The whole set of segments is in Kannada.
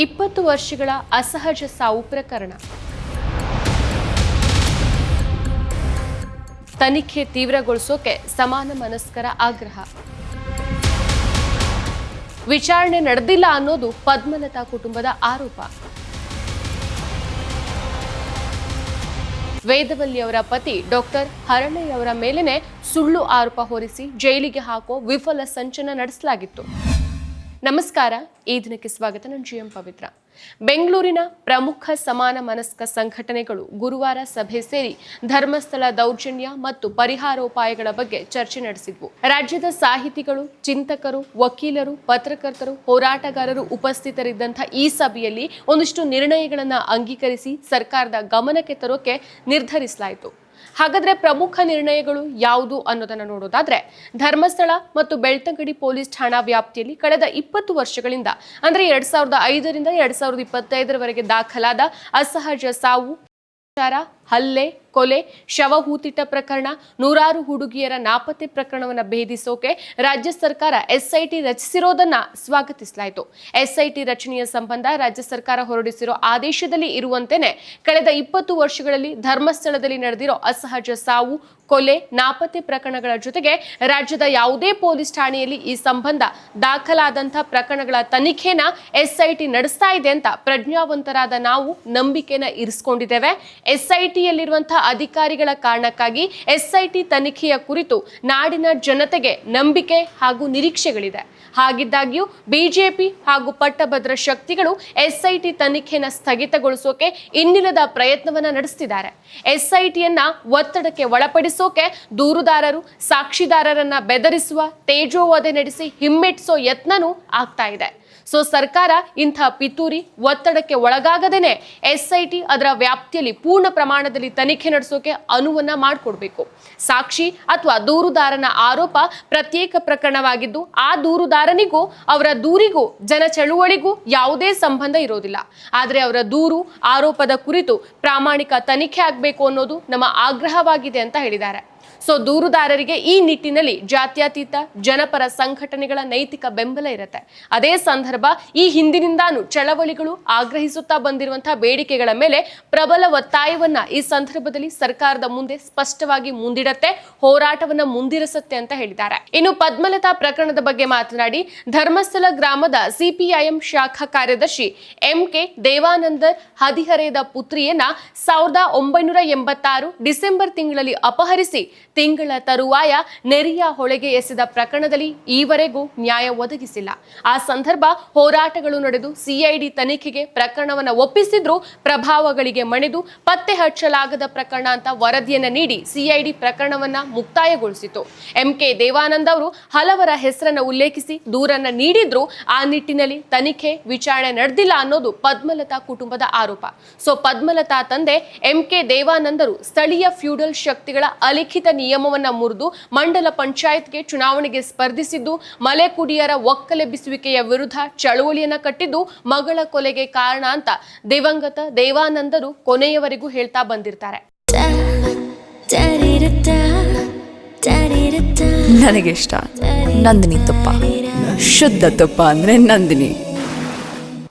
ಇಪ್ಪತ್ತು ವರ್ಷಗಳ ಅಸಹಜ ಸಾವು ಪ್ರಕರಣ. ತನಿಖೆ ತೀವ್ರಗೊಳಿಸೋಕೆ ಸಮಾನ ಮನಸ್ಕರ ಆಗ್ರಹ. ವಿಚಾರಣೆ ನಡೆದಿಲ್ಲ ಅನ್ನೋದು ಪದ್ಮಲತಾ ಕುಟುಂಬದ ಆರೋಪ. ವೇದವಲ್ಲಿ ಅವರ ಪತಿ ಡಾಕ್ಟರ್ ಹರಳಯ್ಯ ಅವರ ಮೇಲೇನೆ ಸುಳ್ಳು ಆರೋಪ ಹೊರಿಸಿ ಜೈಲಿಗೆ ಹಾಕೋ ವಿಫಲ ಸಂಚನ ನಡೆಸಲಾಗಿತ್ತು. ನಮಸ್ಕಾರ. ಈ ದಿನಕ್ಕೆ ಸ್ವಾಗತ ನಾನು ಜಿ ಎಂ ಪವಿತ್ರ. ಬೆಂಗಳೂರಿನ ಪ್ರಮುಖ ಸಮಾನ ಮನಸ್ಕ ಸಂಘಟನೆಗಳು ಗುರುವಾರ ಸಭೆ ಸೇರಿ ಧರ್ಮಸ್ಥಳ ದೌರ್ಜನ್ಯ ಮತ್ತು ಪರಿಹಾರೋಪಾಯಗಳ ಬಗ್ಗೆ ಚರ್ಚೆ ನಡೆಸಿದ್ವು. ರಾಜ್ಯದ ಸಾಹಿತಿಗಳು, ಚಿಂತಕರು, ವಕೀಲರು, ಪತ್ರಕರ್ತರು, ಹೋರಾಟಗಾರರು ಉಪಸ್ಥಿತರಿದ್ದಂಥ ಈ ಸಭೆಯಲ್ಲಿ ಒಂದಿಷ್ಟು ನಿರ್ಣಯಗಳನ್ನು ಅಂಗೀಕರಿಸಿ ಸರ್ಕಾರದ ಗಮನಕ್ಕೆ ತರೋಕೆ ನಿರ್ಧರಿಸಲಾಯಿತು. ಹಾಗಾದ್ರೆ ಪ್ರಮುಖ ನಿರ್ಣಯಗಳು ಯಾವುದು ಅನ್ನೋದನ್ನ ನೋಡೋದಾದ್ರೆ ಧರ್ಮಸ್ಥಳ ಮತ್ತು ಬೆಳ್ತಂಗಡಿ ಪೊಲೀಸ್ ಠಾಣಾ ವ್ಯಾಪ್ತಿಯಲ್ಲಿ ಕಳೆದ ಇಪ್ಪತ್ತು ವರ್ಷಗಳಿಂದ, ಅಂದ್ರೆ ಎರಡ್ ಸಾವಿರದ ಐದರಿಂದ ಎರಡ್ ಸಾವಿರದ ಇಪ್ಪತ್ತೈದರವರೆಗೆ ದಾಖಲಾದ ಅಸಹಜ ಸಾವು ಹಲ್ಲೆ, ಕೊಲೆ, ಶವ ಹೂತಿಟ್ಟ ಪ್ರಕರಣ, ನೂರಾರು ಹುಡುಗಿಯರ ನಾಪತ್ತೆ ಪ್ರಕರಣವನ್ನು ಭೇದಿಸೋಕೆ ರಾಜ್ಯ ಸರ್ಕಾರ ಎಸ್ಐಟಿ ರಚಿಸಿರೋದನ್ನ ಸ್ವಾಗತಿಸಲಾಯಿತು. ಎಸ್ಐಟಿ ರಚನೆಯ ಸಂಬಂಧ ರಾಜ್ಯ ಸರ್ಕಾರ ಹೊರಡಿಸಿರೋ ಆದೇಶದಲ್ಲಿ ಇರುವಂತೆಯೇ ಕಳೆದ ಇಪ್ಪತ್ತು ವರ್ಷಗಳಲ್ಲಿ ಧರ್ಮಸ್ಥಳದಲ್ಲಿ ನಡೆದಿರೋ ಅಸಹಜ ಸಾವು, ಕೊಲೆ, ನಾಪತ್ತೆ ಪ್ರಕರಣಗಳ ಜೊತೆಗೆ ರಾಜ್ಯದ ಯಾವುದೇ ಪೊಲೀಸ್ ಠಾಣೆಯಲ್ಲಿ ಈ ಸಂಬಂಧ ದಾಖಲಾದಂಥ ಪ್ರಕರಣಗಳ ತನಿಖೆನ ಎಸ್ಐಟಿ ನಡೆಸ್ತಾ ಇದೆ ಅಂತ ಪ್ರಜ್ಞಾವಂತರಾದ ನಾವು ನಂಬಿಕೆನ ಇರಿಸ್ಕೊಂಡಿದ್ದೇವೆ. ಎಸ್ಐಟಿಯಲ್ಲಿರುವಂತಹ ಅಧಿಕಾರಿಗಳ ಕಾರಣಕ್ಕಾಗಿ ಎಸ್ಐಟಿ ತನಿಖೆಯ ಕುರಿತು ನಾಡಿನ ಜನತೆಗೆ ನಂಬಿಕೆ ಹಾಗೂ ನಿರೀಕ್ಷೆಗಳಿದೆ. ಹಾಗಿದ್ದಾಗ್ಯೂ ಬಿಜೆಪಿ ಹಾಗೂ ಪಟ್ಟಭದ್ರ ಶಕ್ತಿಗಳು ಎಸ್ಐಟಿ ತನಿಖೆನ ಸ್ಥಗಿತಗೊಳಿಸೋಕೆ ಇನ್ನಿಲ್ಲದ ಪ್ರಯತ್ನವನ್ನ ನಡೆಸ್ತಿದ್ದಾರೆ. ಎಸ್ಐಟಿಯನ್ನ ಒತ್ತಡಕ್ಕೆ ಒಳಪಡಿಸೋಕೆ ದೂರುದಾರರು, ಸಾಕ್ಷಿದಾರರನ್ನ ಬೆದರಿಸುವ, ತೇಜೋವಧೆ ನಡೆಸಿ ಹಿಮ್ಮೆಟ್ಟಿಸೋ ಯತ್ನನೂ ಆಗ್ತಾ ಇದೆ. ಸೊ ಸರ್ಕಾರ ಇಂಥ ಪಿತೂರಿ ಒತ್ತಡಕ್ಕೆ ಒಳಗಾಗದೇನೆ ಎಸ್ಐಟಿ ಅದರ ವ್ಯಾಪ್ತಿಯಲ್ಲಿ ಪೂರ್ಣ ಪ್ರಮಾಣದಲ್ಲಿ ತನಿಖೆ ನಡೆಸೋಕೆ ಅನುವನ್ನ ಮಾಡಿಕೊಡ್ಬೇಕು. ಸಾಕ್ಷಿ ಅಥವಾ ದೂರುದಾರನ ಆರೋಪ ಪ್ರತ್ಯೇಕ ಪ್ರಕರಣವಾಗಿದ್ದು, ಆ ದೂರುದಾರನಿಗೂ, ಅವರ ದೂರಿಗೂ, ಜನ ಚಳುವಳಿಗೂ ಯಾವುದೇ ಸಂಬಂಧ ಇರೋದಿಲ್ಲ. ಆದರೆ ಅವರ ದೂರು, ಆರೋಪದ ಕುರಿತು ಪ್ರಾಮಾಣಿಕ ತನಿಖೆ ಆಗಬೇಕು ಅನ್ನೋದು ನಮ್ಮ ಆಗ್ರಹವಾಗಿದೆ ಅಂತ ಹೇಳಿದ್ದಾರೆ. ಸೊ ದೂರುದಾರರಿಗೆ ಈ ನಿಟ್ಟಿನಲ್ಲಿ ಜಾತ್ಯತೀತ ಜನಪರ ಸಂಘಟನೆಗಳ ನೈತಿಕ ಬೆಂಬಲ ಇರುತ್ತೆ. ಅದೇ ಸಂದರ್ಭ ಈ ಹಿಂದಿನಿಂದಾನು ಚಳವಳಿಗಳು ಆಗ್ರಹಿಸುತ್ತಾ ಬಂದಿರುವಂತಹ ಬೇಡಿಕೆಗಳ ಮೇಲೆ ಪ್ರಬಲ ಒತ್ತಾಯವನ್ನ ಈ ಸಂದರ್ಭದಲ್ಲಿ ಸರ್ಕಾರದ ಮುಂದೆ ಸ್ಪಷ್ಟವಾಗಿ ಮುಂದಿಡತ್ತೆ, ಹೋರಾಟವನ್ನ ಮುಂದಿರಿಸುತ್ತೆ ಅಂತ ಹೇಳಿದ್ದಾರೆ. ಇನ್ನು ಪದ್ಮಲತಾ ಪ್ರಕರಣದ ಬಗ್ಗೆ ಮಾತನಾಡಿ, ಧರ್ಮಸ್ಥಳ ಗ್ರಾಮದ ಸಿಪಿಐಎಂ ಶಾಖಾ ಕಾರ್ಯದರ್ಶಿ ಎಂ ಕೆ ದೇವಾನಂದರ್ ಹದಿಹರೆಯದ ಪುತ್ರಿಯನ್ನ ಸಾವಿರದ ಒಂಬೈನೂರ ಎಂಬತ್ತಾರು ಡಿಸೆಂಬರ್ ತಿಂಗಳಲ್ಲಿ ಅಪಹರಿಸಿ ತಿಂಗಳ ತರುವಾಯ ನೆರಿಯ ಹೊಳೆಗೆ ಎಸೆದ ಪ್ರಕರಣದಲ್ಲಿ ಈವರೆಗೂ ನ್ಯಾಯ ಒದಗಿಸಿಲ್ಲ. ಆ ಸಂದರ್ಭ ಹೋರಾಟಗಳು ನಡೆದು ಸಿಐಡಿ ತನಿಖೆಗೆ ಪ್ರಕರಣವನ್ನು ಒಪ್ಪಿಸಿದ್ರೂ ಪ್ರಭಾವಗಳಿಗೆ ಮಣಿದು ಪತ್ತೆ ಹಚ್ಚಲಾಗದ ಪ್ರಕರಣ ಅಂತ ವರದಿಯನ್ನ ನೀಡಿ ಸಿಐಡಿ ಪ್ರಕರಣವನ್ನ ಮುಕ್ತಾಯಗೊಳಿಸಿತು. ಎಂಕೆ ದೇವಾನಂದ್ ಅವರು ಹಲವರ ಹೆಸರನ್ನ ಉಲ್ಲೇಖಿಸಿ ದೂರನ್ನ ನೀಡಿದ್ರು ಆ ನಿಟ್ಟಿನಲ್ಲಿ ತನಿಖೆ ವಿಚಾರಣೆ ನಡೆದಿಲ್ಲ ಅನ್ನೋದು ಪದ್ಮಲತಾ ಕುಟುಂಬದ ಆರೋಪ. ಸೊ ಪದ್ಮಲತಾ ತಂದೆ ಎಂಕೆ ದೇವಾನಂದರು ಸ್ಥಳೀಯ ಫ್ಯೂಡಲ್ ಶಕ್ತಿಗಳ ಅಲಿಖಿತ ನಿಯಮವನ್ನ ಮುರಿದು ಮಂಡಲ ಪಂಚಾಯತ್ಗೆ ಚುನಾವಣೆಗೆ ಸ್ಪರ್ಧಿಸಿದ್ದು, ಮಲೆಕುಡಿಯರ ಒಕ್ಕಲೆಬ್ಬಿಸುವಿಕೆಯ ವಿರುದ್ಧ ಚಳುವಳಿಯನ್ನ ಕಟ್ಟಿದ್ದು ಮಗಳ ಕೊಲೆಗೆ ಕಾರಣ ಅಂತ ದಿವಂಗತ ದೇವಾನಂದರು ಕೊನೆಯವರೆಗೂ ಹೇಳ್ತಾ ಬಂದಿರ್ತಾರೆ. ನನಗೆ ಇಷ್ಟ. ನಂದಿನಿ ತುಪ್ಪ. ಶುದ್ಧ ತುಪ್ಪ ಅಂದ್ರೆ ನಂದಿನಿ.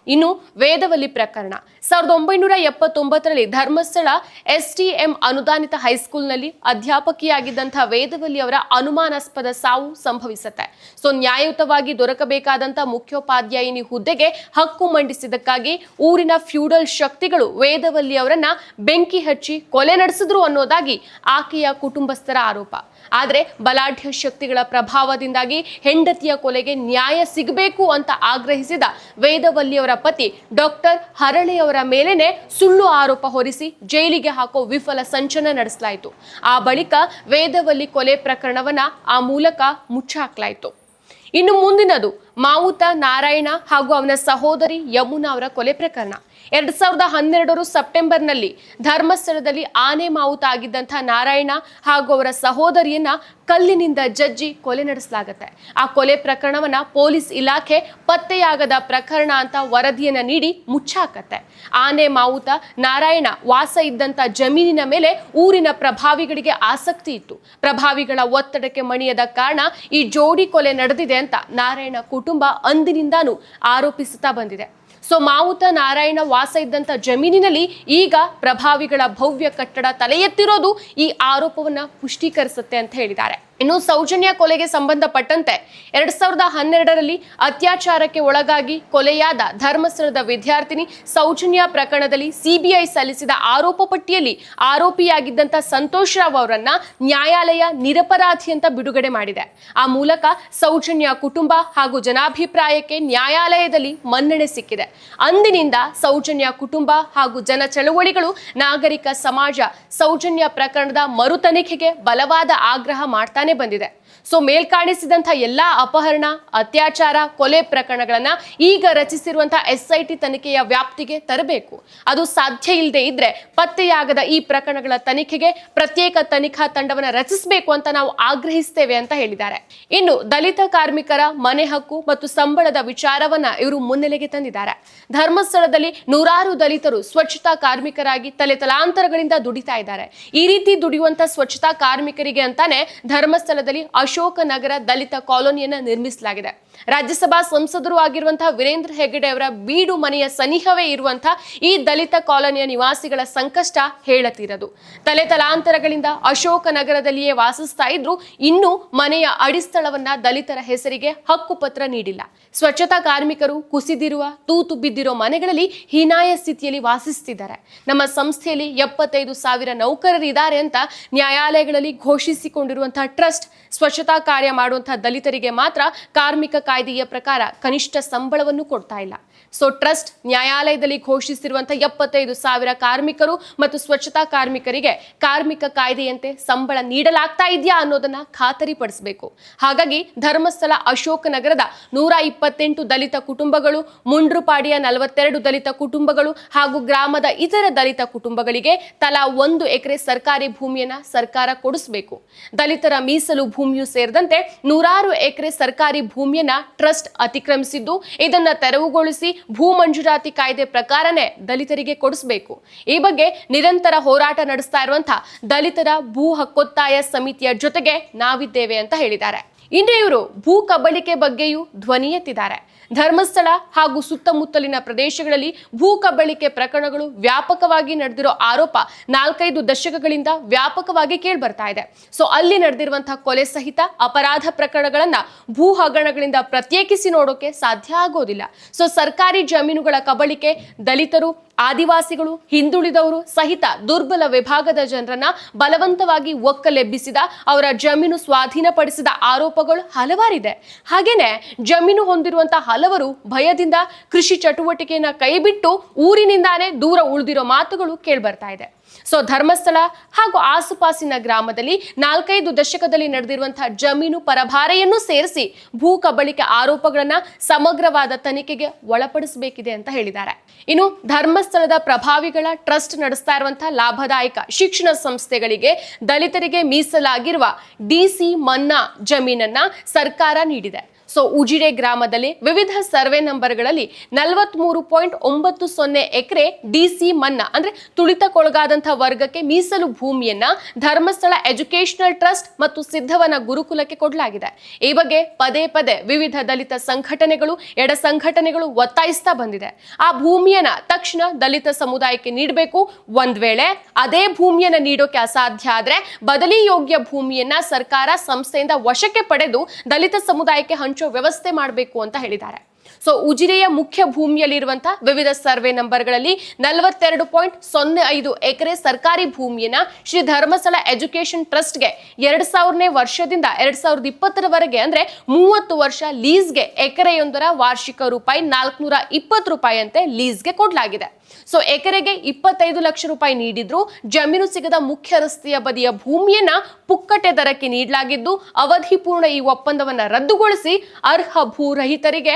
ಇನ್ನು ವೇದವಲ್ಲಿ ಪ್ರಕರಣ. ಸಾವಿರದ ಒಂಬೈನೂರ ಎಪ್ಪತ್ತೊಂಬತ್ತರಲ್ಲಿ ಧರ್ಮಸ್ಥಳ ಎಸ್ ಟಿ ಎಂ ಅನುದಾನಿತ ಹೈಸ್ಕೂಲ್ನಲ್ಲಿ ಅಧ್ಯಾಪಕಿಯಾಗಿದ್ದಂಥ ವೇದವಲ್ಲಿ ಅವರ ಅನುಮಾನಾಸ್ಪದ ಸಾವು ಸಂಭವಿಸುತ್ತೆ. ಸೊ, ನ್ಯಾಯಯುತವಾಗಿ ದೊರಕಬೇಕಾದಂಥ ಮುಖ್ಯೋಪಾಧ್ಯಾಯಿನಿ ಹುದ್ದೆಗೆ ಹಕ್ಕು ಮಂಡಿಸಿದ್ದಕ್ಕಾಗಿ ಊರಿನ ಫ್ಯೂಡಲ್ ಶಕ್ತಿಗಳು ವೇದವಲ್ಲಿ ಅವರನ್ನ ಬೆಂಕಿ ಹಚ್ಚಿ ಕೊಲೆ ನಡೆಸಿದ್ರು ಅನ್ನೋದಾಗಿ ಆಕೆಯ ಕುಟುಂಬಸ್ಥರ ಆರೋಪ. ಆದರೆ ಬಲಾಢ್ಯ ಶಕ್ತಿಗಳ ಪ್ರಭಾವದಿಂದಾಗಿ ಹೆಂಡತಿಯ ಕೊಲೆಗೆ ನ್ಯಾಯ ಸಿಗಬೇಕು ಅಂತ ಆಗ್ರಹಿಸಿದ ವೇದವಲ್ಲಿಯವರ ಪತಿ ಡಾಕ್ಟರ್ ಹರಳೆಯವರ ಮೇಲೇನೆ ಸುಳ್ಳು ಆರೋಪ ಹೊರಿಸಿ ಜೈಲಿಗೆ ಹಾಕೋ ವಿಫಲ ಸಂಚನ ನಡೆಸಲಾಯಿತು. ಆ ಬಳಿಕ ವೇದವಲ್ಲಿ ಕೊಲೆ ಪ್ರಕರಣವನ್ನ ಆ ಮೂಲಕ ಮುಚ್ಚಾಕ್ಲಾಯಿತು. ಇನ್ನು ಮುಂದಿನದು ಮಾವುತ ನಾರಾಯಣ ಹಾಗೂ ಅವನ ಸಹೋದರಿ ಯಮುನಾ ಅವರ ಕೊಲೆ ಪ್ರಕರಣ. ಎರಡ್ ಸಾವಿರದ ಹನ್ನೆರಡರ ಸೆಪ್ಟೆಂಬರ್ನಲ್ಲಿ ಧರ್ಮಸ್ಥಳದಲ್ಲಿ ಆನೆ ಮಾವುತ ಆಗಿದ್ದಂಥ ನಾರಾಯಣ ಹಾಗೂ ಅವರ ಸಹೋದರಿಯನ್ನ ಕಲ್ಲಿನಿಂದ ಜಜ್ಜಿ ಕೊಲೆ ನಡೆಸಲಾಗುತ್ತೆ. ಆ ಕೊಲೆ ಪ್ರಕರಣವನ್ನ ಪೊಲೀಸ್ ಇಲಾಖೆ ಪತ್ತೆಯಾಗದ ಪ್ರಕರಣ ಅಂತ ವರದಿಯನ್ನ ನೀಡಿ ಮುಚ್ಚಾಕತ್ತೆ. ಆನೆ ಮಾವುತ ನಾರಾಯಣ ವಾಸ ಇದ್ದಂತ ಜಮೀನಿನ ಮೇಲೆ ಊರಿನ ಪ್ರಭಾವಿಗಳಿಗೆ ಆಸಕ್ತಿ ಇತ್ತು. ಪ್ರಭಾವಿಗಳ ಒತ್ತಡಕ್ಕೆ ಮಣಿಯದ ಕಾರಣ ಈ ಜೋಡಿ ಕೊಲೆ ನಡೆದಿದೆ ಅಂತ ನಾರಾಯಣ ಕುಟುಂಬ ಅಂದಿನಿಂದಾನು ಆರೋಪಿಸುತ್ತಾ ಬಂದಿದೆ. ಸೊ ಮಾವುತ ನಾರಾಯಣ ವಾಸ ಇದ್ದಂತ ಜಮೀನಿನಲ್ಲಿ ಈಗ ಪ್ರಭಾವಿಗಳ ಭವ್ಯ ಕಟ್ಟಡ ತಲೆ ಎತ್ತಿರೋದು ಈ ಆರೋಪವನ್ನ ಪುಷ್ಟೀಕರಿಸುತ್ತೆ ಅಂತ ಹೇಳಿದ್ದಾರೆ. ಇನ್ನು ಸೌಜನ್ಯ ಕೊಲೆಗೆ ಸಂಬಂಧಪಟ್ಟಂತೆ ಎರಡ್ ಸಾವಿರದ ಹನ್ನೆರಡರಲ್ಲಿ ಅತ್ಯಾಚಾರಕ್ಕೆ ಒಳಗಾಗಿ ಕೊಲೆಯಾದ ಧರ್ಮಸ್ಥಳದ ವಿದ್ಯಾರ್ಥಿನಿ ಸೌಜನ್ಯ ಪ್ರಕರಣದಲ್ಲಿ ಸಿಬಿಐ ಸಲ್ಲಿಸಿದ ಆರೋಪ ಪಟ್ಟಿಯಲ್ಲಿ ಆರೋಪಿಯಾಗಿದ್ದಂತ ಸಂತೋಷ್ ರಾವ್ ಅವರನ್ನ ನ್ಯಾಯಾಲಯ ನಿರಪರಾಧಿ ಅಂತ ಬಿಡುಗಡೆ ಮಾಡಿದೆ. ಆ ಮೂಲಕ ಸೌಜನ್ಯ ಕುಟುಂಬ ಹಾಗೂ ಜನಾಭಿಪ್ರಾಯಕ್ಕೆ ನ್ಯಾಯಾಲಯದಲ್ಲಿ ಮನ್ನಣೆ ಸಿಕ್ಕಿದೆ. ಅಂದಿನಿಂದ ಸೌಜನ್ಯ ಕುಟುಂಬ ಹಾಗೂ ಜನ ಚಳವಳಿಗಳು ನಾಗರಿಕ ಸಮಾಜ ಸೌಜನ್ಯ ಪ್ರಕರಣದ ಮರು ತನಿಖೆಗೆ ಬಲವಾದ ಆಗ್ರಹ ಮಾಡ್ತಾನೆ ಬಂದಿದೆ. ಸೊ ಮೇಲ್ಕಾಣಿಸಿದಂಥ ಎಲ್ಲಾ ಅಪಹರಣ, ಅತ್ಯಾಚಾರ, ಕೊಲೆ ಪ್ರಕರಣಗಳನ್ನ ಈಗ ರಚಿಸಿರುವಂತಹ ಎಸ್ ಐ ಟಿ ತನಿಖೆಯ ವ್ಯಾಪ್ತಿಗೆ ತರಬೇಕು. ಅದು ಸಾಧ್ಯ ಇಲ್ಲದೆ ಇದ್ರೆ ಪತ್ತೆಯಾಗದ ಈ ಪ್ರಕರಣಗಳ ತನಿಖೆಗೆ ಪ್ರತ್ಯೇಕ ತನಿಖಾ ತಂಡವನ್ನ ರಚಿಸಬೇಕು ಅಂತ ನಾವು ಆಗ್ರಹಿಸ್ತೇವೆ ಅಂತ ಹೇಳಿದ್ದಾರೆ. ಇನ್ನು ದಲಿತ ಕಾರ್ಮಿಕರ ಮನೆ ಹಕ್ಕು ಮತ್ತು ಸಂಬಳದ ವಿಚಾರವನ್ನ ಇವರು ಮುನ್ನೆಲೆಗೆ ತಂದಿದ್ದಾರೆ. ಧರ್ಮಸ್ಥಳದಲ್ಲಿ ನೂರಾರು ದಲಿತರು ಸ್ವಚ್ಛತಾ ಕಾರ್ಮಿಕರಾಗಿ ತಲೆ ತಲಾಂತರಗಳಿಂದ ದುಡಿತಾ ಇದ್ದಾರೆ. ಈ ರೀತಿ ದುಡಿಯುವಂತ ಸ್ವಚ್ಛತಾ ಕಾರ್ಮಿಕರಿಗೆ ಅಂತಾನೆ ಧರ್ಮಸ್ಥಳದಲ್ಲಿ ಅಶೋಕ ನಗರ ದಲಿತ ಕಾಲೋನಿಯನ್ನ ನಿರ್ಮಿಸಲಾಗಿದೆ. ರಾಜ್ಯಸಭಾ ಸಂಸದರು ಆಗಿರುವಂತಹ ವೀರೇಂದ್ರ ಹೆಗ್ಗಡೆ ಅವರ ಬೀಡು ಮನೆಯ ಸನಿಹವೇ ಇರುವಂತಹ ಈ ದಲಿತ ಕಾಲೋನಿಯ ನಿವಾಸಿಗಳ ಸಂಕಷ್ಟ ಹೇಳತೀರದು. ತಲೆ ತಲಾಂತರಗಳಿಂದ ಅಶೋಕ ನಗರದಲ್ಲಿಯೇ ವಾಸಿಸ್ತಾ ಇದ್ರು ಇನ್ನು ಮನೆಯ ಅಡಿಸ್ಥಳವನ್ನ ದಲಿತರ ಹೆಸರಿಗೆ ಹಕ್ಕುಪತ್ರ ನೀಡಿಲ್ಲ. ಸ್ವಚ್ಛತಾ ಕಾರ್ಮಿಕರು ಕುಸಿದಿರುವ, ತೂತು ಬಿದ್ದಿರೋ ಮನೆಗಳಲ್ಲಿ ಹೀನಾಯ ಸ್ಥಿತಿಯಲ್ಲಿ ವಾಸಿಸುತ್ತಿದ್ದಾರೆ ನಮ್ಮ ಸಂಸ್ಥೆಯಲ್ಲಿ ಎಪ್ಪತ್ತೈದು ಸಾವಿರ ನೌಕರರಿದ್ದಾರೆ ಅಂತ ನ್ಯಾಯಾಲಯಗಳಲ್ಲಿ ಘೋಷಿಸಿಕೊಂಡಿರುವಂತಹ ಟ್ರಸ್ಟ್ ಸ್ವಚ್ಛತಾ ಕಾರ್ಯ ಮಾಡುವಂತಹ ದಲಿತರಿಗೆ ಮಾತ್ರ ಕಾರ್ಮಿಕ ಕಾಯ್ದೆಯ ಪ್ರಕಾರ ಕನಿಷ್ಠ ಸಂಬಳವನ್ನು ಕೊಡ್ತಾ ಇಲ್ಲ. ಸೊ ಟ್ರಸ್ಟ್ ನ್ಯಾಯಾಲಯದಲ್ಲಿ ಘೋಷಿಸಿರುವಂತಹ ಎಪ್ಪತ್ತೈದು ಸಾವಿರ ಕಾರ್ಮಿಕರು ಮತ್ತು ಸ್ವಚ್ಛತಾ ಕಾರ್ಮಿಕರಿಗೆ ಕಾರ್ಮಿಕ ಕಾಯ್ದೆಯಂತೆ ಸಂಬಳ ನೀಡಲಾಗ್ತಾ ಇದೆಯಾ ಅನ್ನೋದನ್ನ ಖಾತರಿಪಡಿಸಬೇಕು. ಹಾಗಾಗಿ ಧರ್ಮಸ್ಥಳ ಅಶೋಕ ನಗರದ ನೂರ ಇಪ್ಪತ್ತೆಂಟು ದಲಿತ ಕುಟುಂಬಗಳು, ಮುಂಡ್ರುಪಾಡಿಯ ನಲವತ್ತೆರಡು ದಲಿತ ಕುಟುಂಬಗಳು ಹಾಗೂ ಗ್ರಾಮದ ಇತರ ದಲಿತ ಕುಟುಂಬಗಳಿಗೆ ತಲಾ ಒಂದು ಎಕರೆ ಸರ್ಕಾರಿ ಭೂಮಿಯನ್ನ ಸರ್ಕಾರ ಕೊಡಿಸಬೇಕು. ದಲಿತರ ಮೀಸಲು ಭೂಮಿಯೂ ಸೇರಿದಂತೆ ನೂರಾರು ಎಕರೆ ಸರ್ಕಾರಿ ಭೂಮಿಯನ್ನ ಟ್ರಸ್ಟ್ ಅತಿಕ್ರಮಿಸಿದ್ದು, ಇದನ್ನ ತೆರವುಗೊಳಿಸಿ ಭೂ ಮಂಜೂರಾತಿ ಕಾಯ್ದೆ ಪ್ರಕಾರನೇ ದಲಿತರಿಗೆ ಕೊಡಿಸಬೇಕು. ಈ ಬಗ್ಗೆ ನಿರಂತರ ಹೋರಾಟ ನಡೆಸ್ತಾ ಇರುವಂತಹ ದಲಿತರ ಭೂ ಹಕ್ಕೊತ್ತಾಯ ಸಮಿತಿಯ ಜೊತೆಗೆ ನಾವಿದ್ದೇವೆ ಅಂತ ಹೇಳಿದ್ದಾರೆ. ಇನ್ನು ಇವರು ಭೂ ಕಬಳಿಕೆ ಬಗ್ಗೆಯೂ ಧ್ವನಿ ಎತ್ತಿದ್ದಾರೆ. ಧರ್ಮಸ್ಥಳ ಹಾಗೂ ಸುತ್ತಮುತ್ತಲಿನ ಪ್ರದೇಶಗಳಲ್ಲಿ ಭೂ ಕಬಳಿಕೆ ಪ್ರಕರಣಗಳು ವ್ಯಾಪಕವಾಗಿ ನಡೆದಿರೋ ಆರೋಪ ನಾಲ್ಕೈದು ದಶಕಗಳಿಂದ ವ್ಯಾಪಕವಾಗಿ ಕೇಳ್ಬರ್ತಾ ಇದೆ. ಸೊ, ಅಲ್ಲಿ ನಡೆದಿರುವಂತಹ ಕೊಲೆ ಸಹಿತ ಅಪರಾಧ ಪ್ರಕರಣಗಳನ್ನ ಭೂ ಹಗರಣಗಳಿಂದ ಪ್ರತ್ಯೇಕಿಸಿ ನೋಡೋಕೆ ಸಾಧ್ಯ ಆಗೋದಿಲ್ಲ. ಸೊ, ಸರ್ಕಾರಿ ಜಮೀನುಗಳ ಕಬಳಿಕೆ, ದಲಿತರು, ಆದಿವಾಸಿಗಳು, ಹಿಂದುಳಿದವರು ಸಹಿತ ದುರ್ಬಲ ವಿಭಾಗದ ಜನರನ್ನ ಬಲವಂತವಾಗಿ ಒಕ್ಕಲೆಬ್ಬಿಸಿದ, ಅವರ ಜಮೀನು ಸ್ವಾಧೀನಪಡಿಸಿದ ಆರೋಪಗಳು ಹಲವಾರಿದೆ. ಹಾಗೇನೆ ಜಮೀನು ಹೊಂದಿರುವಂತಹ ಹಲವರು ಭಯದಿಂದ ಕೃಷಿ ಚಟುವಟಿಕೆಯನ್ನ ಕೈಬಿಟ್ಟು ಊರಿನಿಂದಾನೇ ದೂರ ಉಳಿದಿರೋ ಮಾತುಗಳು ಕೇಳ್ಬರ್ತಾ ಇದೆ. ಸೊ ಧರ್ಮಸ್ಥಳ ಹಾಗೂ ಆಸುಪಾಸಿನ ಗ್ರಾಮದಲ್ಲಿ ನಾಲ್ಕೈದು ದಶಕದಲ್ಲಿ ನಡೆದಿರುವಂತಹ ಜಮೀನು ಪರಭಾರೆಯನ್ನು ಸೇರಿಸಿ ಭೂ ಕಬಳಿಕೆ ಆರೋಪಗಳನ್ನ ಸಮಗ್ರವಾದ ತನಿಖೆಗೆ ಒಳಪಡಿಸಬೇಕಿದೆ ಅಂತ ಹೇಳಿದ್ದಾರೆ. ಇನ್ನು ಧರ್ಮಸ್ಥಳದ ಪ್ರಭಾವಿಗಳ ಟ್ರಸ್ಟ್ ನಡೆಸ್ತಾ ಇರುವಂತಹ ಲಾಭದಾಯಕ ಶಿಕ್ಷಣ ಸಂಸ್ಥೆಗಳಿಗೆ ದಲಿತರಿಗೆ ಮೀಸಲಾಗಿರುವ ಡಿಸಿ ಮನ್ನಾ ಜಮೀನನ್ನ ಸರ್ಕಾರ ನೀಡಿದೆ. ಸೊ ಉಜಿರೆ ಗ್ರಾಮದಲ್ಲಿ ವಿವಿಧ ಸರ್ವೆ ನಂಬರ್ಗಳಲ್ಲಿ ನಲವತ್ಮೂರು ಪಾಯಿಂಟ್ ಒಂಬತ್ತು ಸೊನ್ನೆ ಎಕರೆ ಡಿಸಿ ಮನ್ನಾ, ಅಂದ್ರೆ ತುಳಿತಕ್ಕೊಳಗಾದಂತಹ ವರ್ಗಕ್ಕೆ ಮೀಸಲು ಭೂಮಿಯನ್ನ ಧರ್ಮಸ್ಥಳ ಎಜುಕೇಶನಲ್ ಟ್ರಸ್ಟ್ ಮತ್ತು ಸಿದ್ಧವನ ಗುರುಕುಲಕ್ಕೆ ಕೊಡಲಾಗಿದೆ. ಈ ಬಗ್ಗೆ ಪದೇ ಪದೇ ವಿವಿಧ ದಲಿತ ಸಂಘಟನೆಗಳು, ಎಡ ಸಂಘಟನೆಗಳು ಒತ್ತಾಯಿಸ್ತಾ ಬಂದಿದೆ. ಆ ಭೂಮಿಯನ್ನ ತಕ್ಷಣ ದಲಿತ ಸಮುದಾಯಕ್ಕೆ ನೀಡಬೇಕು. ಒಂದ್ ವೇಳೆ ಅದೇ ಭೂಮಿಯನ್ನ ನೀಡೋಕೆ ಅಸಾಧ್ಯ ಆದ್ರೆ ಬದಲಿ ಯೋಗ್ಯ ಭೂಮಿಯನ್ನ ಸರ್ಕಾರ ಸಂಸ್ಥೆಯಿಂದ ವಶಕ್ಕೆ ಪಡೆದು ದಲಿತ ಸಮುದಾಯಕ್ಕೆ ಹಂಚೋ ವ್ಯವಸ್ಥೆ ಮಾಡಬೇಕು ಅಂತ ಹೇಳಿದ್ದಾರೆ. ಸೊ ಉಜಿರೆಯ ಮುಖ್ಯ ಭೂಮಿಯಲ್ಲಿರುವಂತಹ ವಿವಿಧ ಸರ್ವೆ ನಂಬರ್ಗಳಲ್ಲಿ ನಲವತ್ತೆರಡು ಪಾಯಿಂಟ್ ಸೊನ್ನೆ ಐದು ಎಕರೆ ಸರ್ಕಾರಿ ಭೂಮಿಯನ್ನ ಶ್ರೀ ಧರ್ಮಸ್ಥಳ ಎಜುಕೇಶನ್ ಟ್ರಸ್ಟ್ಗೆ ಎರಡ್ ಸಾವಿರನೇ ವರ್ಷದಿಂದ ಎರಡ್ ಸಾವಿರದ ಇಪ್ಪತ್ತರವರೆಗೆ ಅಂದ್ರೆ ಮೂವತ್ತು ವರ್ಷ ಲೀಸ್ಗೆ ಎಕರೆಯೊಂದರ ವಾರ್ಷಿಕ ರೂಪಾಯಿ ನಾಲ್ಕುನೂರ ಇಪ್ಪತ್ತು ರೂಪಾಯಿಯಂತೆ ಲೀಸ್ಗೆ ಕೊಡಲಾಗಿದೆ. ಸೊ ಎಕರೆಗೆ ಇಪ್ಪತ್ತೈದು ಲಕ್ಷ ರೂಪಾಯಿ ನೀಡಿದ್ರು ಜಮೀನು ಸಿಗದ ಮುಖ್ಯ ರಸ್ತೆಯ ಬದಿಯ ಭೂಮಿಯನ್ನ ಪುಕ್ಕಟೆ ದರಕ್ಕೆ ನೀಡಲಾಗಿದ್ದು ಅವಧಿ ಪೂರ್ಣ ಈ ಒಪ್ಪಂದವನ್ನ ರದ್ದುಗೊಳಿಸಿ ಅರ್ಹ ಭೂರಹಿತರಿಗೆ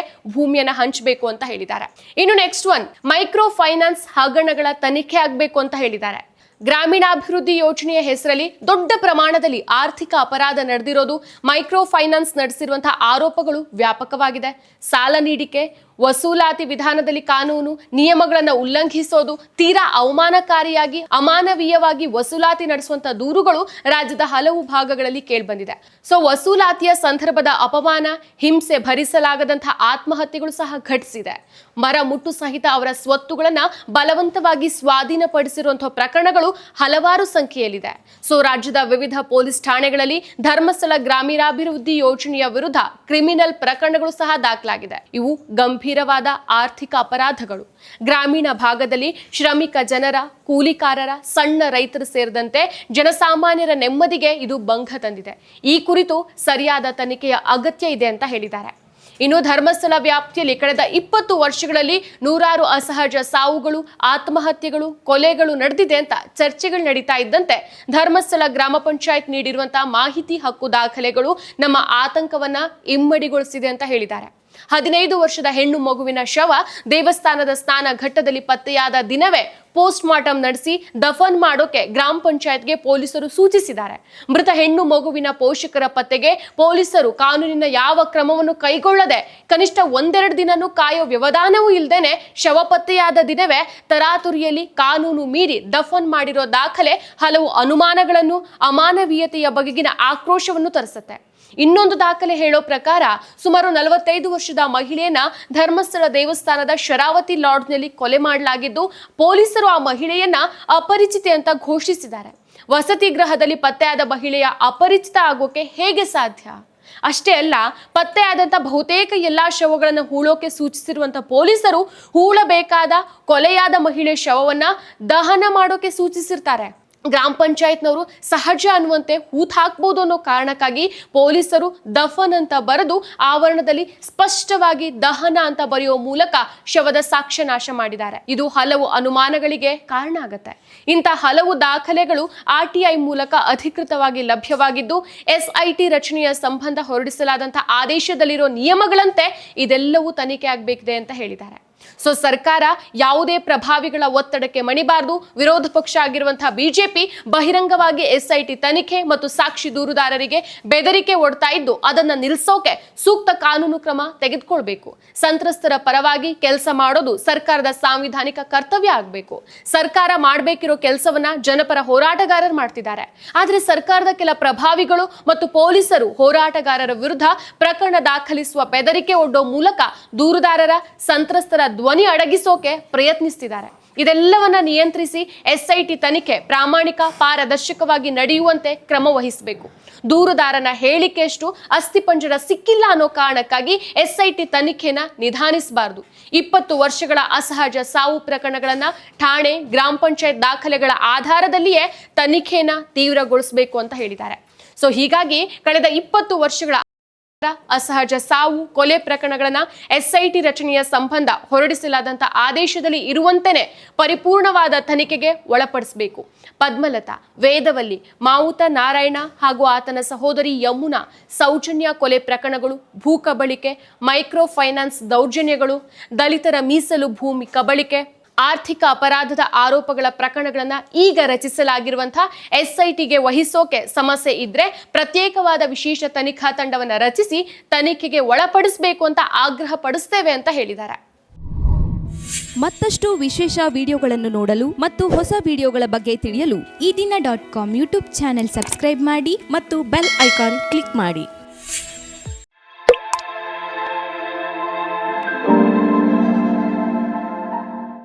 ಭೂಮಿಯನ್ನ ಹಂಚಬೇಕು ಅಂತ ಹೇಳಿದ್ದಾರೆ. ಇನ್ನು ನೆಕ್ಸ್ಟ್ ಒನ್ ಮೈಕ್ರೋ ಫೈನಾನ್ಸ್ ಹಗರಣಗಳ ತನಿಖೆ ಆಗಬೇಕು ಅಂತ ಹೇಳಿದ್ದಾರೆ. ಗ್ರಾಮೀಣಾಭಿವೃದ್ಧಿ ಯೋಜನೆಯ ಹೆಸರಲ್ಲಿ ದೊಡ್ಡ ಪ್ರಮಾಣದಲ್ಲಿ ಆರ್ಥಿಕ ಅಪರಾಧ ನಡೆದಿರೋದು ಮೈಕ್ರೋ ಫೈನಾನ್ಸ್ ನಡೆಸಿರುವಂತಹ ಆರೋಪಗಳು ವ್ಯಾಪಕವಾಗಿದೆ. ಸಾಲ ನೀಡಿಕೆ ವಸೂಲಾತಿ ವಿಧಾನದಲ್ಲಿ ಕಾನೂನು, ನಿಯಮಗಳನ್ನು ಉಲ್ಲಂಘಿಸೋದು ತೀರಾ ಅವಮಾನಕಾರಿಯಾಗಿ, ಅಮಾನವೀಯವಾಗಿ ವಸೂಲಾತಿ ನಡೆಸುವಂತ ದೂರುಗಳು ರಾಜ್ಯದ ಹಲವು ಭಾಗಗಳಲ್ಲಿ ಕೇಳಿಬಂದಿದೆ. ಸೊ ವಸೂಲಾತಿಯ ಸಂದರ್ಭದ ಅಪಮಾನ, ಹಿಂಸೆ ಭರಿಸಲಾಗದಂತಹ ಆತ್ಮಹತ್ಯೆಗಳು ಸಹ ಘಟಿಸಿದೆ. ಮರ ಮುಟ್ಟು ಸಹಿತ ಅವರ ಸ್ವತ್ತುಗಳನ್ನ ಬಲವಂತವಾಗಿ ಸ್ವಾಧೀನಪಡಿಸಿರುವಂತಹ ಪ್ರಕರಣಗಳು ಹಲವಾರು ಸಂಖ್ಯೆಯಲ್ಲಿದೆ. ಸೊ ರಾಜ್ಯದ ವಿವಿಧ ಪೊಲೀಸ್ ಠಾಣೆಗಳಲ್ಲಿ ಧರ್ಮಸ್ಥಳ ಗ್ರಾಮೀಣಾಭಿವೃದ್ಧಿ ಯೋಜನೆಯ ವಿರುದ್ಧ ಕ್ರಿಮಿನಲ್ ಪ್ರಕರಣಗಳು ಸಹ ದಾಖಲಾಗಿದೆ. ಇವು ಗಂಭೀರವಾದ ಆರ್ಥಿಕ ಅಪರಾಧಗಳು. ಗ್ರಾಮೀಣ ಭಾಗದಲ್ಲಿ ಶ್ರಮಿಕ ಜನರ, ಕೂಲಿಕಾರರ, ಸಣ್ಣ ರೈತರು ಸೇರಿದಂತೆ ಜನಸಾಮಾನ್ಯರ ನೆಮ್ಮದಿಗೆ ಇದು ಭಂಗ ತಂದಿದೆ. ಈ ಕುರಿತು ಸರಿಯಾದ ತನಿಖೆಯ ಅಗತ್ಯ ಇದೆ ಅಂತ ಹೇಳಿದ್ದಾರೆ. ಇನ್ನು ಧರ್ಮಸ್ಥಳ ವ್ಯಾಪ್ತಿಯಲ್ಲಿ ಕಳೆದ ಇಪ್ಪತ್ತು ವರ್ಷಗಳಲ್ಲಿ ನೂರಾರು ಅಸಹಜ ಸಾವುಗಳು, ಆತ್ಮಹತ್ಯೆಗಳು, ಕೊಲೆಗಳು ನಡೆದಿದೆ ಅಂತ ಚರ್ಚೆಗಳು ನಡೀತಾ ಇದ್ದಂತೆ ಧರ್ಮಸ್ಥಳ ಗ್ರಾಮ ಪಂಚಾಯತ್ ನೀಡಿರುವಂತಹ ಮಾಹಿತಿ ಹಕ್ಕು ದಾಖಲೆಗಳು ನಮ್ಮ ಆತಂಕವನ್ನ ಇಮ್ಮಡಿಗೊಳಿಸಿದೆ ಅಂತ ಹೇಳಿದ್ದಾರೆ. ಹದಿನೈದು ವರ್ಷದ ಹೆಣ್ಣು ಮಗುವಿನ ಶವ ದೇವಸ್ಥಾನದ ಸ್ನಾನ ಘಟ್ಟದಲ್ಲಿ ಪತ್ತೆಯಾದ ದಿನವೇ ಪೋಸ್ಟ್ ಮಾರ್ಟಂ ನಡೆಸಿ ದಫನ್ ಮಾಡೋಕೆ ಗ್ರಾಮ ಪಂಚಾಯತ್ಗೆ ಪೊಲೀಸರು ಸೂಚಿಸಿದ್ದಾರೆ. ಮೃತ ಹೆಣ್ಣು ಮಗುವಿನ ಪೋಷಕರ ಪತ್ತೆಗೆ ಪೊಲೀಸರು ಕಾನೂನಿನ ಯಾವ ಕ್ರಮವನ್ನು ಕೈಗೊಳ್ಳದೆ ಕನಿಷ್ಠ ಒಂದೆರಡು ದಿನನೂ ಕಾಯೋ ವ್ಯವಧಾನವೂ ಇಲ್ಲದೇನೆ ಶವ ಪತ್ತೆಯಾದ ದಿನವೇ ತರಾತುರಿಯಲ್ಲಿ ಕಾನೂನು ಮೀರಿ ದಫನ್ ಮಾಡಿರೋ ದಾಖಲೆ ಹಲವು ಅನುಮಾನಗಳನ್ನು ಅಮಾನವೀಯತೆಯ ಬಗೆಗಿನ ಆಕ್ರೋಶವನ್ನು ತರಿಸುತ್ತೆ. ಇನ್ನೊಂದು ದಾಖಲೆ ಹೇಳೋ ಪ್ರಕಾರ ಸುಮಾರು ನಲವತ್ತೈದು ವರ್ಷದ ಮಹಿಳೆಯನ್ನ ಧರ್ಮಸ್ಥಳ ದೇವಸ್ಥಾನದ ಶರಾವತಿ ಲಾಡ್ಜ್ನಲ್ಲಿ ಕೊಲೆ ಮಾಡಲಾಗಿದ್ದು ಪೊಲೀಸರು ಆ ಮಹಿಳೆಯನ್ನ ಅಪರಿಚಿತೆ ಅಂತ ಘೋಷಿಸಿದ್ದಾರೆ. ವಸತಿ ಗೃಹದಲ್ಲಿ ಪತ್ತೆಯಾದ ಮಹಿಳೆಯ ಅಪರಿಚಿತ ಆಗೋಕೆ ಹೇಗೆ ಸಾಧ್ಯ? ಅಷ್ಟೇ ಅಲ್ಲ ಪತ್ತೆಯಾದಂಥ ಬಹುತೇಕ ಎಲ್ಲಾ ಶವಗಳನ್ನು ಹೂಳೋಕೆ ಸೂಚಿಸಿರುವಂಥ ಪೊಲೀಸರು ಹೂಳಬೇಕಾದ ಕೊಲೆಯಾದ ಮಹಿಳೆ ಶವವನ್ನ ದಹನ ಮಾಡೋಕೆ ಸೂಚಿಸಿರ್ತಾರೆ. ಗ್ರಾಮ ಪಂಚಾಯತ್ನವರು ಸಹಜ ಅನ್ನುವಂತೆ ಹೂತ್ ಹಾಕ್ಬೋದು ಅನ್ನೋ ಕಾರಣಕ್ಕಾಗಿ ಪೊಲೀಸರು ದಫನ್ ಅಂತ ಬರೆದು ಆವರಣದಲ್ಲಿ ಸ್ಪಷ್ಟವಾಗಿ ದಹನ ಅಂತ ಬರೆಯುವ ಮೂಲಕ ಶವದ ಸಾಕ್ಷ್ಯ ನಾಶ ಮಾಡಿದ್ದಾರೆ. ಇದು ಹಲವು ಅನುಮಾನಗಳಿಗೆ ಕಾರಣ ಆಗುತ್ತೆ. ಇಂಥ ಹಲವು ದಾಖಲೆಗಳು ಆರ್ಟಿಐ ಮೂಲಕ ಅಧಿಕೃತವಾಗಿ ಲಭ್ಯವಾಗಿದ್ದು ಎಸ್ಐಟಿ ರಚನೆಯ ಸಂಬಂಧ ಹೊರಡಿಸಲಾದಂತಹ ಆದೇಶದಲ್ಲಿರೋ ನಿಯಮಗಳಂತೆ ಇದೆಲ್ಲವೂ ತನಿಖೆ ಆಗಬೇಕಿದೆ ಅಂತ ಹೇಳಿದ್ದಾರೆ. ಸೊ ಸರ್ಕಾರ ಯಾವುದೇ ಪ್ರಭಾವಿಗಳ ಒತ್ತಡಕ್ಕೆ ಮಣಿಬಾರದು. ವಿರೋಧ ಪಕ್ಷ ಆಗಿರುವಂತಹ ಬಿಜೆಪಿ ಬಹಿರಂಗವಾಗಿ ಎಸ್ಐಟಿ ತನಿಖೆ ಮತ್ತು ಸಾಕ್ಷಿ ದೂರುದಾರರಿಗೆ ಬೆದರಿಕೆ ಒಡ್ತಾ ಇದ್ದು, ಅದನ್ನ ನಿಲ್ಲಿಸೋಕೆ ಸೂಕ್ತ ಕಾನೂನು ಕ್ರಮ ತೆಗೆದುಕೊಳ್ಬೇಕು. ಸಂತ್ರಸ್ತರ ಪರವಾಗಿ ಕೆಲಸ ಮಾಡೋದು ಸರ್ಕಾರದ ಸಾಂವಿಧಾನಿಕ ಕರ್ತವ್ಯ ಆಗಬೇಕು. ಸರ್ಕಾರ ಮಾಡಬೇಕಿರೋ ಕೆಲಸವನ್ನ ಜನಪರ ಹೋರಾಟಗಾರರು ಮಾಡ್ತಿದ್ದಾರೆ. ಆದರೆ ಸರ್ಕಾರದ ಕೆಲ ಪ್ರಭಾವಿಗಳು ಮತ್ತು ಪೊಲೀಸರು ಹೋರಾಟಗಾರರ ವಿರುದ್ಧ ಪ್ರಕರಣ ದಾಖಲಿಸುವ ಬೆದರಿಕೆ ಒಡ್ಡೋ ಮೂಲಕ ದೂರುದಾರರ, ಸಂತ್ರಸ್ತರ ಧ್ವನಿ ಅಡಗಿಸೋಕೆ ಪ್ರಯತ್ನಿಸ್ತಿದ್ದಾರೆ. ಇದೆಲ್ಲವನ್ನ ನಿಯಂತ್ರಿಸಿ ಎಸ್ಐಟಿ ತನಿಖೆ ಪ್ರಾಮಾಣಿಕ, ಪಾರದರ್ಶಕವಾಗಿ ನಡೆಯುವಂತೆ ಕ್ರಮ ವಹಿಸಬೇಕು. ದೂರುದಾರನ ಹೇಳಿಕೆಯಷ್ಟು ಅಸ್ಥಿಪಂಜರ ಸಿಕ್ಕಿಲ್ಲ ಅನ್ನೋ ಕಾರಣಕ್ಕಾಗಿ ಎಸ್ಐಟಿ ತನಿಖೆನ ನಿಧಾನಿಸಬಾರದು. ಇಪ್ಪತ್ತು ವರ್ಷಗಳ ಅಸಹಜ ಸಾವು ಪ್ರಕರಣಗಳನ್ನ ಠಾಣೆ, ಗ್ರಾಮ ಪಂಚಾಯತ್ ದಾಖಲೆಗಳ ಆಧಾರದಲ್ಲಿಯೇ ತನಿಖೆನ ತೀವ್ರಗೊಳಿಸಬೇಕು ಅಂತ ಹೇಳಿದ್ದಾರೆ. ಸೊ ಹೀಗಾಗಿ ಕಳೆದ ಇಪ್ಪತ್ತು ವರ್ಷಗಳ ಅಸಹಜ ಸಾವು, ಕೊಲೆ ಪ್ರಕರಣಗಳನ್ನ ಎಸ್ಐಟಿ ರಚನೆಯ ಸಂಬಂಧ ಹೊರಡಿಸಲಾದಂತ ಆದೇಶದಲ್ಲಿ ಇರುವಂತೆಯೇ ಪರಿಪೂರ್ಣವಾದ ತನಿಖೆಗೆ ಒಳಪಡಿಸಬೇಕು. ಪದ್ಮಲತಾ, ವೇದವಲ್ಲಿ, ಮಾವುತ ನಾರಾಯಣ ಹಾಗೂ ಆತನ ಸಹೋದರಿ ಯಮುನಾ, ಸೌಜನ್ಯ ಕೊಲೆ ಪ್ರಕರಣಗಳು, ಭೂ ಕಬಳಿಕೆ, ಮೈಕ್ರೋ ಫೈನಾನ್ಸ್ ದೌರ್ಜನ್ಯಗಳು, ದಲಿತರ ಮೀಸಲು ಭೂಮಿ ಕಬಳಿಕೆ ಆರ್ಥಿಕ ಅಪರಾಧದ ಆರೋಪಗಳ ಪ್ರಕರಣಗಳನ್ನು ಈಗ ರಚಿಸಲಾಗಿರುವಂತಹ ಎಸ್ಐಟಿಗೆ ವಹಿಸೋಕೆ ಸಮಸ್ಯೆ ಇದ್ರೆ ಪ್ರತ್ಯೇಕವಾದ ವಿಶೇಷ ತನಿಖಾ ತಂಡವನ್ನು ರಚಿಸಿ ತನಿಖೆಗೆ ಒಳಪಡಿಸಬೇಕು ಅಂತ ಆಗ್ರಹ ಪಡಿಸ್ತೇವೆ ಅಂತ ಹೇಳಿದ್ದಾರೆ. ಮತ್ತಷ್ಟು ವಿಶೇಷ ವಿಡಿಯೋಗಳನ್ನು ನೋಡಲು ಮತ್ತು ಹೊಸ ವಿಡಿಯೋಗಳ ಬಗ್ಗೆ ತಿಳಿಯಲು Ee Dina dot com YouTube channel subscribe ಮಾಡಿ ಮತ್ತು ಬೆಲ್ ಐಕಾನ್ ಕ್ಲಿಕ್ ಮಾಡಿ.